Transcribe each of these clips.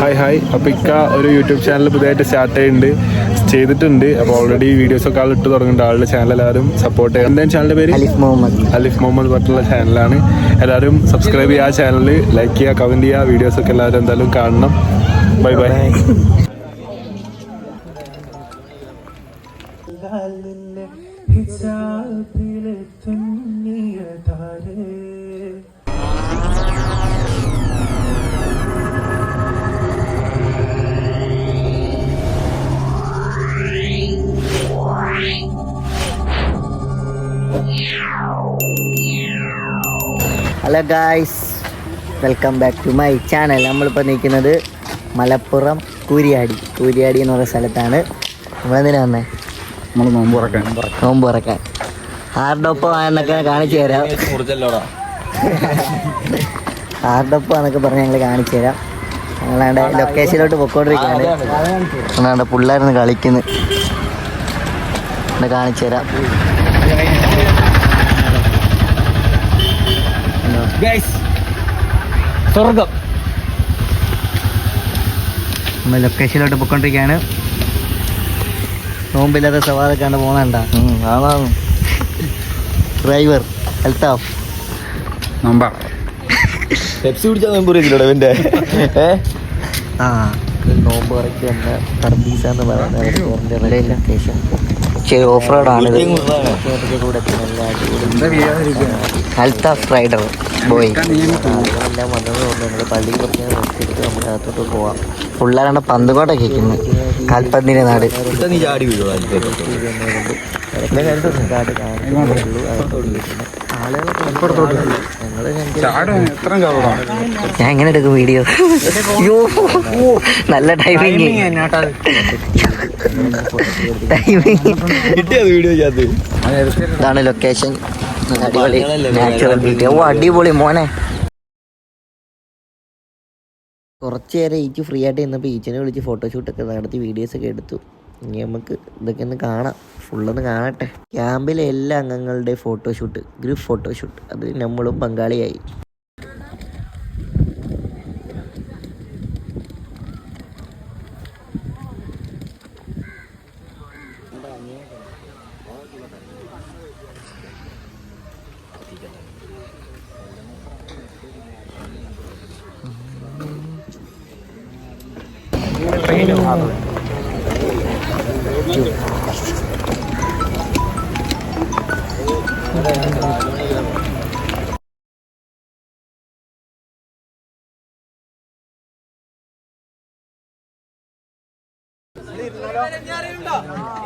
Hi hi. അപ്പോൾ ഇക്ക ഒരു യൂട്യൂബ് ചാനൽ പുതിയതായിട്ട് സ്റ്റാർട്ട് ചെയ്യുന്നുണ്ട് ചെയ്തിട്ടുണ്ട്. അപ്പോൾ ഓൾറെഡി വീഡിയോസ് ഒക്കെ ആൾ ഇട്ട് തുടങ്ങുന്നുണ്ട് ആളുടെ ചാനൽ എല്ലാവരും സപ്പോർട്ട് ചെയ്യാം എന്തായാലും ചാനലിന്റെ പേര്? അലിഫ് മുഹമ്മദ്. അലിഫ് മുഹമ്മദ് പറഞ്ഞിട്ടുള്ള ചാനലാണ് എല്ലാവരും സബ്സ്ക്രൈബ് ചെയ്യുക ആ ചാനൽ ലൈക്ക് ചെയ്യുക കമന്റ് ചെയ്യുക. വീഡിയോസൊക്കെ എല്ലാവരും എന്തായാലും കാണണം. Bye bye hello guys welcome back to my channel നമ്മളിപ്പോൾ നിൽക്കുന്നത് മലപ്പുറം കൂരിയാടി. കൂരിയാടി എന്ന് പറയുന്ന സ്ഥലത്താണ്. നമ്മളെന്തിനാ വന്നേ? നമ്മൾ നോമ്പ് തുറക്കാൻ നോമ്പ് തുറക്കാൻ ഹാർഡൊപ്പം ആണെന്നൊക്കെ കാണിച്ചു തരാം. ഹാർഡൊപ്പം എന്നൊക്കെ പറഞ്ഞ് ഞങ്ങൾ കാണിച്ചു തരാം. ഞങ്ങളാണ്ട് ലൊക്കേഷനിലോട്ട് പൊക്കോണ്ടിരിക്കുകയാണ് ഞങ്ങളാണ്ട് പിള്ളേരൊന്ന് കളിക്കുന്നു. ഇവിടെ കാണിച്ചു തരാം. സ്വർഗം. നമ്മൾ ലൊക്കേഷനിലോട്ട് പൊക്കോണ്ടിരിക്കുകയാണ് നോമ്പില്ലാത്ത സവാദൊക്കെ കണ്ട് പോകുന്നുണ്ട ഡ്രൈവർ അൽത്താഫ് നോമ്പ. പെപ്സി കുടിച്ചാൽ നോമ്പ് അറിയത്തില്ലടാ ഇവന്റെ. ആ നോമ്പ് കറക്റ്റ് തന്നെ. എന്ന് പറയുന്ന ലൊക്കേഷൻ ശരി ഓഫ് അടിപൊളി അൽത്താഫ് റൈഡർ ബോയ് എല്ലാം വന്നത് കൊണ്ട് നമ്മൾ പള്ളി കുറച്ച് അകത്തോട്ട് പോവാം പിള്ളേരാണ് പന്തുകോട്ടൊക്കെ ഇരിക്കുന്നു. കാൽപ്പന്തിന്റെ നാട്. ചാടി വീഴുവാ? ഞാൻ എങ്ങനെ എടുക്കും വീഡിയോ അയ്യോ നല്ല ടൈമിങ് ഇതാണ് ലൊക്കേഷൻ അടിപൊളി നാച്ചുറൽ ബ്യൂട്ടി ഓ അടിപൊളി മോനെ. കുറച്ച് നേരം ഈച്ച് ഫ്രീ ആയിട്ട് ഇന്നപ്പോൾ ഈച്ചനെ വിളിച്ച് ഫോട്ടോഷൂട്ടൊക്കെ നടത്തി വീഡിയോസ് ഒക്കെ എടുത്തു. ഇനി നമുക്ക് ഇതൊക്കെ ഒന്ന് കാണാം. ഫുള്ളൊന്ന് കാണട്ടെ. ക്യാമ്പിലെ എല്ലാ അംഗങ്ങളുടെ ഫോട്ടോഷൂട്ട് ഗ്രൂപ്പ് ഫോട്ടോഷൂട്ട് അത് നമ്മളും പങ്കാളിയായി. എല്ലാരും എത്താത്തോണ്ടാണ്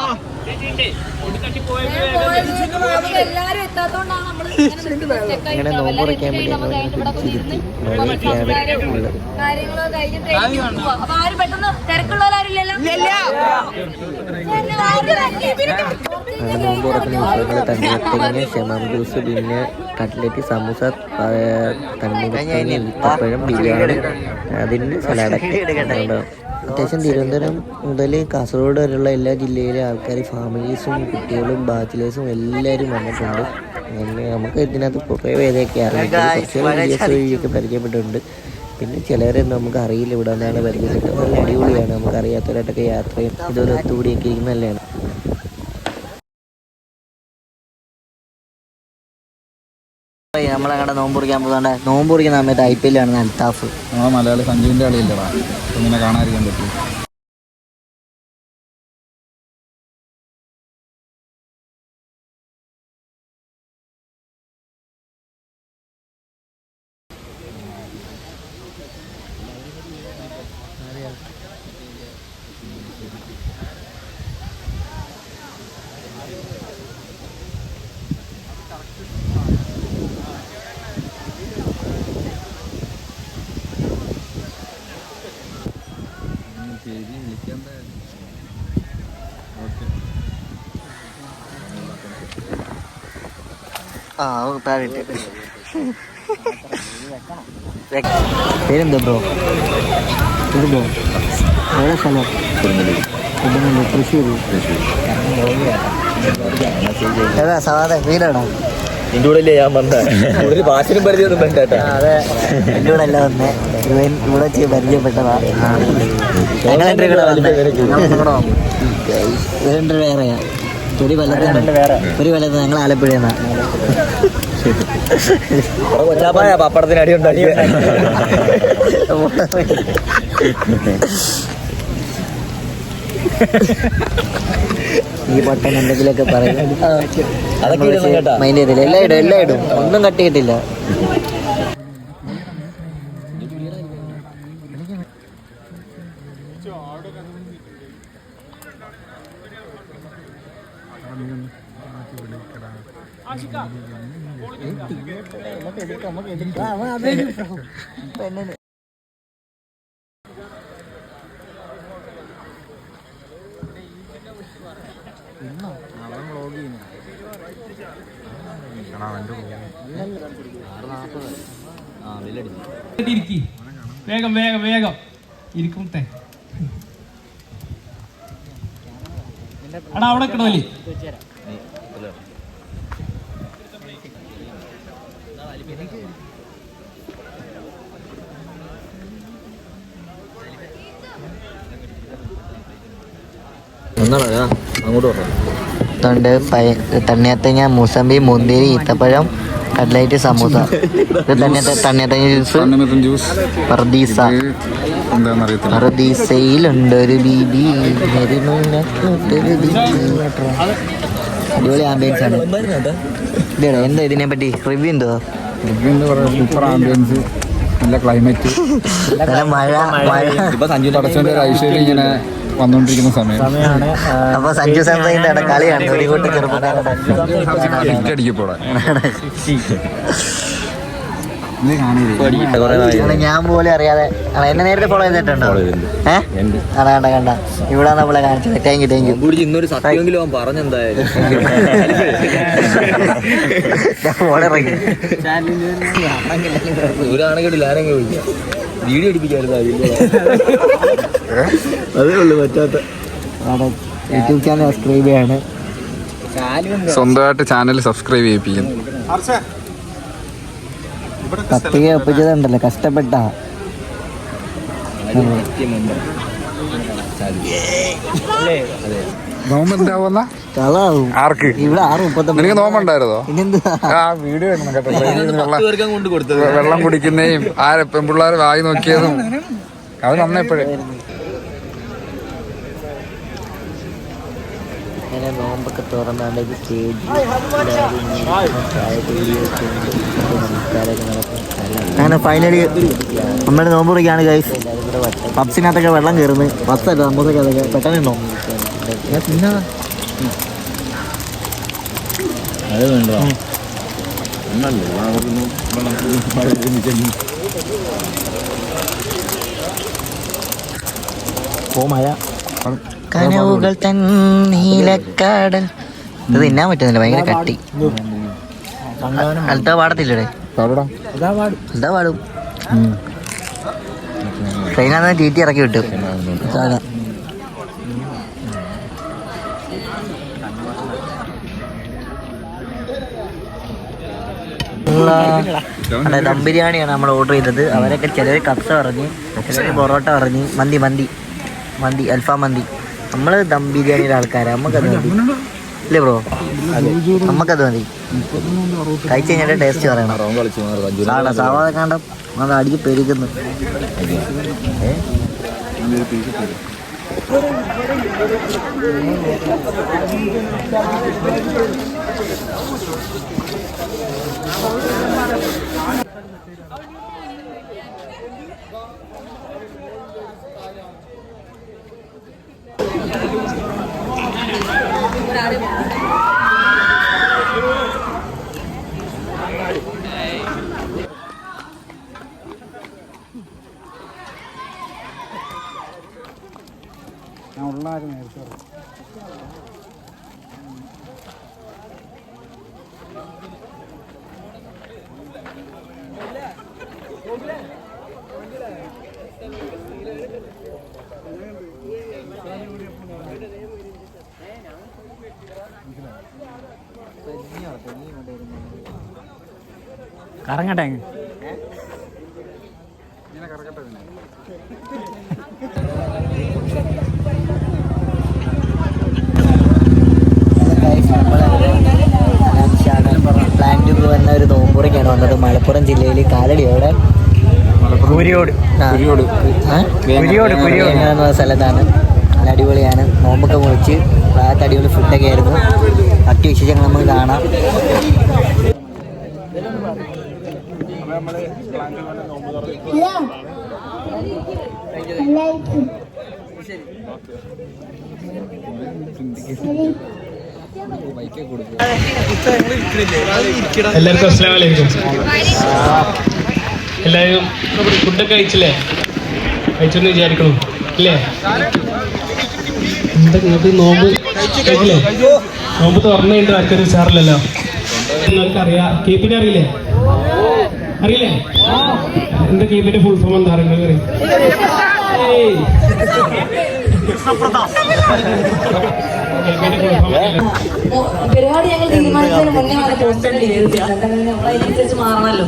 നമ്മൾ ഇങ്ങനെ നോമ്പ് തുറക്കാൻ വേണ്ടി നമ്മൾ ഉള്ളത് കാര്യങ്ങളോ. അപ്പൊ ആരും പെട്ടെന്ന് തിരക്കുള്ളവരാരില്ലല്ലോ? അങ്ങനെ നോമ്പ് തുറക്കുന്ന വിഭവങ്ങൾ തണ്ണിമത്തങ്ങ ഷമാം ജ്യൂസ് പിന്നെ കട്ട്ലറ്റ് സമൂസ തണ്ണിമത്തങ്ങ ഈത്തപ്പഴം ബിരിയാണി അതിന് സലാഡൊക്കെ ഉണ്ടാവും. അത്യാവശ്യം തിരുവനന്തപുരം മുതൽ കാസർഗോഡ് വരെയുള്ള എല്ലാ ജില്ലയിലെ ആൾക്കാർ ഫാമിലീസും കുട്ടികളും ബാച്ചിലേഴ്സും എല്ലാവരും വന്നിട്ടുണ്ട്. നമുക്ക് ഇതിനകത്ത് കുറേ പേരെയൊക്കെ അറിയാം കുറച്ച് വീഡിയോസ് വഴിയൊക്കെ പരിചയപ്പെട്ടിട്ടുണ്ട്. പിന്നെ ചിലവരൊന്നും നമുക്ക് അറിയില്ല ഇവിടെ നിന്നാണ് പരിചയപ്പെട്ടത്. നല്ല അടിപൊളിയാണ്. നമുക്ക് അറിയാത്തവരായിട്ടൊക്കെ യാത്രയും ഇതുപോലെ ഒത്തുകൂടിയൊക്കെ ഇരിക്കുന്ന നല്ലതാണ് നമ്മളങ്ങനെ നോമ്പ് കുറിക്കാൻ പോകുന്നുണ്ട് നോമ്പ് കുറിക്കുന്ന സമയത്ത് ഐ പി എല്ലാണ് അൽത്താഫ് നമ്മളെ മലയാളി സഞ്ജുവിന്റെ കളിയില്ലടാ ഇങ്ങനെ കാണാതിരിക്കാൻ പറ്റും ചേച്ചി വിളിക്കേണ്ട. ആ താഴെ പേരെന്താ ബ്രോ? ബ്രോ. ഓരോ സ്ഥലം. തൃശ്ശൂർ ഏതാ സാധാരണ വീടാണോ? നിന്റെ കൂടെ ഇല്ലേ ഞാൻ വന്ന? കൂടുതൽ ഭാഷനും പരിചയമൊന്നും വേണ്ട കേട്ടാ അതെ. എന്റെ കൂടെ അല്ല വന്നേ. ഇവൻ ഇവിടെ വെച്ച് പരിചയപ്പെട്ടതാ. ഞങ്ങൾ എന്റെ കൂടെ വന്നേ. ഇവരുടെ വേറെയാ. ഒരു വേറെ. ഒരു കൊല്ലത്ത് ഞങ്ങൾ ആലപ്പുഴയെന്നാ കൊച്ചാപ്പായ പപ്പടത്തിന് അടി ഉണ്ടാക്കി. ഈ പൊട്ടൻ എന്തെങ്കിലുമൊക്കെ പറയും. അതൊക്കെ. മൈൻഡ് ചെയ്തില്ല. എല്ലാം ഇടും എല്ലാം ഇടും. ഒന്നും കട്ട് ചെയ്തിട്ടില്ല ഇരിക്കി വേഗം വേഗം വേഗം. ഇരിക്കും തേ അവിടെ കിടവല്ലേ അങ്ങോട്ട് പറഞ്ഞു തൊണ്ട് തണ്ണിയത്തങ്ങ മൂസമ്പി മുന്തിരി ഈത്തപ്പഴം കട്ലൈറ്റ് സമൂസ. ഇത് തണ്ണിയത്തങ്ങ ജ്യൂസ് ജ്യൂസ് പർദീസ. പർദീസയിലുണ്ട് ഒരു ബീബി. അടിപൊളി ആംബിയൻസ് ആണ്. ഇതേടാ എന്താ ഇതിനെ പറ്റി റിവ്യൂ എന്തോ പറയാം സൂപ്പർ ആംബിയൻസ് നല്ല ക്ലൈമറ്റ് നല്ല മഴ മഴ. ഇപ്പൊ സഞ്ജു ഒരു ഐശ്വര്യം ഇങ്ങനെ വന്നുകൊണ്ടിരിക്കുന്ന സമയം. അപ്പൊ സഞ്ജു സാംസങ്ങിന്റെ കളിയാണ് ഒരു കൂട്ടി ചെറുപ്പക്കാരുടെ അടിക്കപ്പോടെ ഇത് കാണില്ലേ ഞാൻ പോലും അറിയാതെ എന്നെ നേരത്തെ ഫോളോ ചെയ്തിട്ടുണ്ടോ? ഏഹ് അതാ കണ്ട കണ്ട. ഇവിടെ നമ്മളെ കാണിച്ചത്. താങ്ക് യു താങ്ക് യു ഇന്നൊരു സത്യമെങ്കിലും അവൻ പറഞ്ഞെന്തായാലും. ഒരാണെങ്കിലും ആരെങ്കിലും വിളിക്കാം. വീഡിയോ അടിപ്പിക്കായിരുന്നു അതേ ഉള്ളു പറ്റാത്ത. യൂട്യൂബ് ചാനൽ സബ്സ്ക്രൈബ് ചെയ്യാണ്. സ്വന്തമായിട്ട് ചാനൽ സബ്സ്ക്രൈബ് ചെയ്യിപ്പിക്കുന്നു. പത്തിക ഒപ്പിച്ചതുണ്ടല്ലോ കഷ്ടപ്പെട്ട. ആർക്ക്? ഇവിടെ ആറ് മുപ്പത്തൊമ്പത് നിനക്ക് നോമ്പുണ്ടായിരുന്നോ? ആ വീഡിയോ വെള്ളം കുടിക്കുന്നേയും ആ പെൺപിള്ളേർ വായി നോക്കിയതും. അത് നന്നെപ്പോഴേ ഇങ്ങനെ നോമ്പൊക്കെ തുറന്നാണ്ട് ഒരു സ്റ്റേജ് അങ്ങനെ ഫൈനലി നമ്മുടെ നോമ്പ് മുറിക്കാണ് ഗൈസ് പപ്സിനകത്തൊക്കെ വെള്ളം കയറുന്നു പപ്സല്ല അതൊക്കെ പെട്ടെന്നുണ്ടോ അത് വേണ്ട. ഓ മഴ. കനവുകൾ തൻ നീലക്കാടൽ ഇത് തിന്നാൻ പറ്റുന്നില്ല ഭയങ്കര കട്ടി. അൽത്ത പാടത്തില്ലേ എന്താ പാടും. ട്രെയിനകത്ത് ടി ടി ഇറക്കി വിട്ടു. ദം ബിരിയാണിയാണ് നമ്മൾ ഓർഡർ ചെയ്തത്. അവരൊക്കെ ചിലർ കപ്സ പറഞ്ഞ് ചിലർ പൊറോട്ട പറഞ്ഞ് മന്തി മന്തി. മന്തി അൽഫാം മന്തി. നമ്മൾ ദം ബിരിയാണിയുടെ ആൾക്കാരാണ് നമുക്കത് മതി. ഇല്ലേ ബ്രോ? നമുക്കത് മതി. കഴിച്ച് കഴിഞ്ഞാൽ ടേസ്റ്റ് പറയണം. സാധാ സാവാത കണ്ട അത് അടിച്ച് എല്ലാവരും ഞാൻ ഉള്ളാരും നേരത്തെ കറങ്ങട്ടെ അങ്ങ്. പ്ലാന്റ് വന്ന ഒരു നോമ്പുറയ്ക്കാണ് വന്നത് മലപ്പുറം ജില്ലയിൽ കാലടിയോടെ കുരിയോട്. കുരിയോട്. കുരിയോട്, സ്ഥലത്താണ് നല്ല അടിപൊളിയാണ് നോമ്പൊക്കെ മുറിച്ച് ഭാഗത്ത് അടിപൊളി ഫുഡൊക്കെ ആയിരുന്നു മറ്റു വിശേഷങ്ങൾ നമുക്ക് കാണാം. എല്ലാവർക്കും എല്ലാവരും ഫുഡൊക്കെ കഴിച്ചില്ലേ? കഴിച്ചെന്ന് വിചാരിക്കണം. ഇല്ലേ? എന്താ നിങ്ങൾക്ക് നോമ്പ് കഴിച്ചില്ലേ നോമ്പ് തുറന്നുണ്ട് ആർക്കൊരു സാറില്ലല്ലോ നിങ്ങൾക്ക് അറിയാം. കീപ്പിനെ അറിയില്ലേ? അറിയില്ലേ? എന്താ കേപ്പിന്റെ ഫുൾ ഫോം എന്താ? അറിയുന്നത് പരിപാടി ഞങ്ങൾ തീരുമാനിച്ചതിന് മുന്നേ പോസ്റ്റർ നമ്മളതിനനുസരിച്ച് മാറണല്ലോ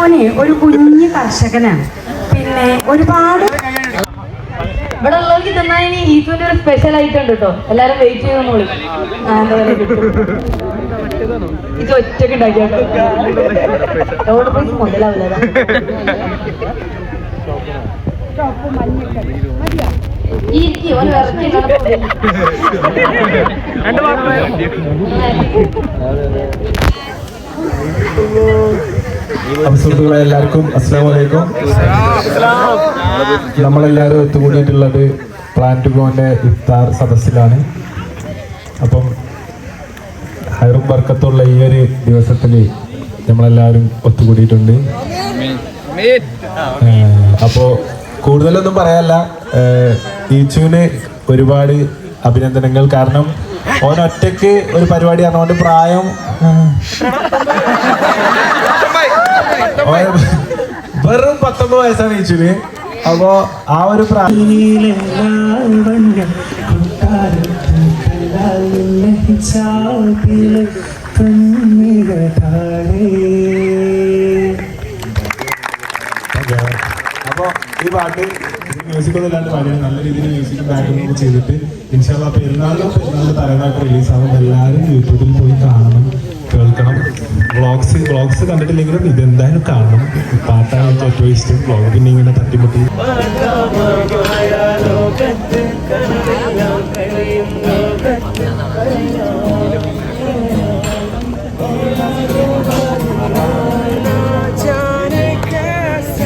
ഓനെ ഒരു കുഞ്ഞു കർഷകനാണ്. പിന്നെ ഒരുപാട് ഇവിടെ ഉള്ളവർക്ക് തന്നാൽ ഇനി ഈസുവിന്റെ ഒരു സ്പെഷ്യൽ ഐറ്റം ഉണ്ട് കേട്ടോ. എല്ലാരും വെയിറ്റ് ചെയ്ത് പറയുക, ഇത് ഒറ്റയ്ക്ക് ഉണ്ടാക്കിയാട്ടോ മുതലാവില്ല പോകും. സുഹൃത്തുക്കളെ എല്ലാവർക്കും. അസ്സാം വലൈക്കും നമ്മളെല്ലാവരും ഒത്തുകൂടിയിട്ടുള്ളത് പ്ലാന്റ് ഗോന്റെ ഇഫ്താർ സദസ്സിലാണ്. അപ്പം ഹൈറും വർക്കത്തുള്ള ഈ ഒരു ദിവസത്തിൽ നമ്മളെല്ലാവരും ഒത്തുകൂടിയിട്ടുണ്ട്. അപ്പോൾ അപ്പോ കൂടുതലൊന്നും പറയാല്ല. ഈച്ചുവിന് ഒരുപാട് അഭിനന്ദനങ്ങൾ. കാരണം ഓൻ ഒറ്റയ്ക്ക് ഒരു പരിപാടി പറഞ്ഞുകൊണ്ട് പ്രായം ഏഹ്, ഓൻ വെറും പത്തൊമ്പത് വയസ്സാണ് ഈച്ചുവിന് അപ്പോ ആ ഒരു അപ്പോ ഈ പാട്ട് മ്യൂസിക് ഒന്നും ഇല്ലാണ്ട് പാടിയാണ് നല്ല രീതിയിൽ മ്യൂസിക് ബാക്ക്ഗ്രൗണ്ട് ചെയ്തിട്ട് ഇൻഷാല്ല പെരുന്നാളിലും പെരുന്നാളിന്റെ തലേന്നായിട്ട് റിലീസ് ആകും എല്ലാവരും യൂട്യൂബിൽ പോയി കാണണം കേൾക്കണം. വ്ളോഗ്സ് വ്ളോഗ്സ് കണ്ടിട്ടില്ലെങ്കിലും ഇതെന്തായാലും കാണണം. പാട്ടാണ് എനിക്ക് ഏറ്റവും ഇഷ്ടം. വ്ളോഗ് പിന്നെ ഇങ്ങനെ തട്ടിമുട്ടി.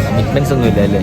കമ്മിറ്റ്മെന്റ്സ് ഒന്നും ഇല്ല അല്ലേ?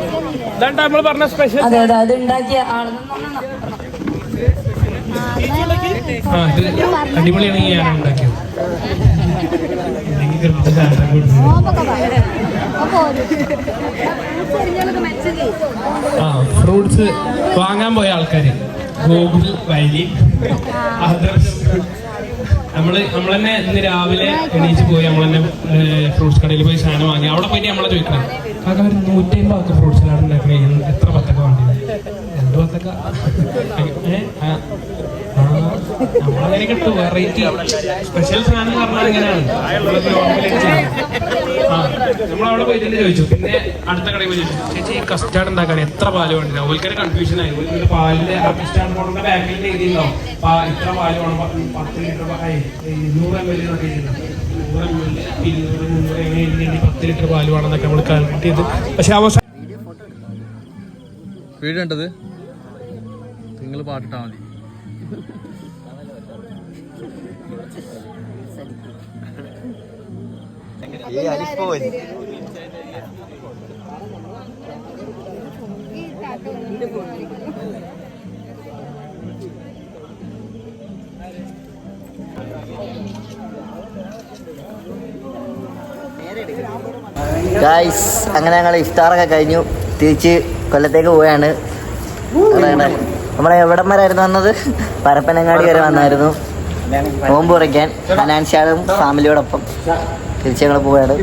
നമ്മൾ പറഞ്ഞ സ്പെഷ്യൽ അതെ അതെ അത് ഉണ്ടാക്കിയ അടിപൊളിയാണ് ഞാൻ ഉണ്ടാക്കിയത്? ആ ഫ്രൂട്ട്സ് വാങ്ങാൻ പോയ ആൾക്കാര് ഗോകുൽ വൈലി others. നമ്മൾ നമ്മൾ തന്നെ ഇന്ന് രാവിലെ എണീച്ച് പോയി നമ്മൾ തന്നെ ഫ്രൂട്ട്സ് കടയിൽ പോയി സാധനം വാങ്ങി. അവിടെ പോയിട്ട് നമ്മളെ ചോദിക്കണം. കാക്ക ഒരു നൂറ്റി അമ്പത് ആൾക്ക് ഫ്രൂട്ട്സ് സലാഡ് ഉണ്ടാക്കണേ എത്ര പത്തക്ക വേണ്ടി? രണ്ടു പത്തക്ക. നമ്മളങ്ങനെ കിട്ടും. വെറൈറ്റി സ്പെഷ്യൽ സാധനം പറഞ്ഞാൽ ഇങ്ങനെയാണ്. ചോദിച്ചു. പിന്നെ അടുത്ത കടയിൽ പോയി ചോദിച്ചു. ചേച്ചി ഈ കസ്റ്റാർഡ് ഉണ്ടാക്കാൻ എത്ര പാൽ വേണ്ടില്ല ഒരിക്കലും കൺഫ്യൂഷൻ ആയി. പാലിന്റെ കസ്റ്റാർഡ് ബാക്കിൽ പാ- ഇത്ര പാൽ വേണം പത്ത് ലിറ്റർ നൂറ് എം എൽ ഇരുന്നൂറ് മുന്നൂറ് എങ്ങനെ പത്ത് ലിറ്റർ പാൽ വേണമെന്നൊക്കെ നമ്മൾ കാൽക്കുലേറ്റ് ചെയ്ത്. പക്ഷെ അവസാനം വീഡിയോ ഉണ്ടത് നിങ്ങൾ പാട്ടിട്ടാ മതി. ഗായ്സ് അങ്ങനെ ഞങ്ങൾ ഇഫ്താറൊക്കെ കഴിഞ്ഞു. തിരിച്ച് കൊല്ലത്തേക്ക് പോവാണ് നമ്മളെ എവിടം വരായിരുന്നു വന്നത്? പരപ്പനങ്ങാടി വരെ വന്നായിരുന്നു. നോമ്പ് കുറയ്ക്കാൻ ഫനാൻഷ്യാളും ഫാമിലിയോടൊപ്പം തിരിച്ച് ഞങ്ങൾ പോവുകയാണ്.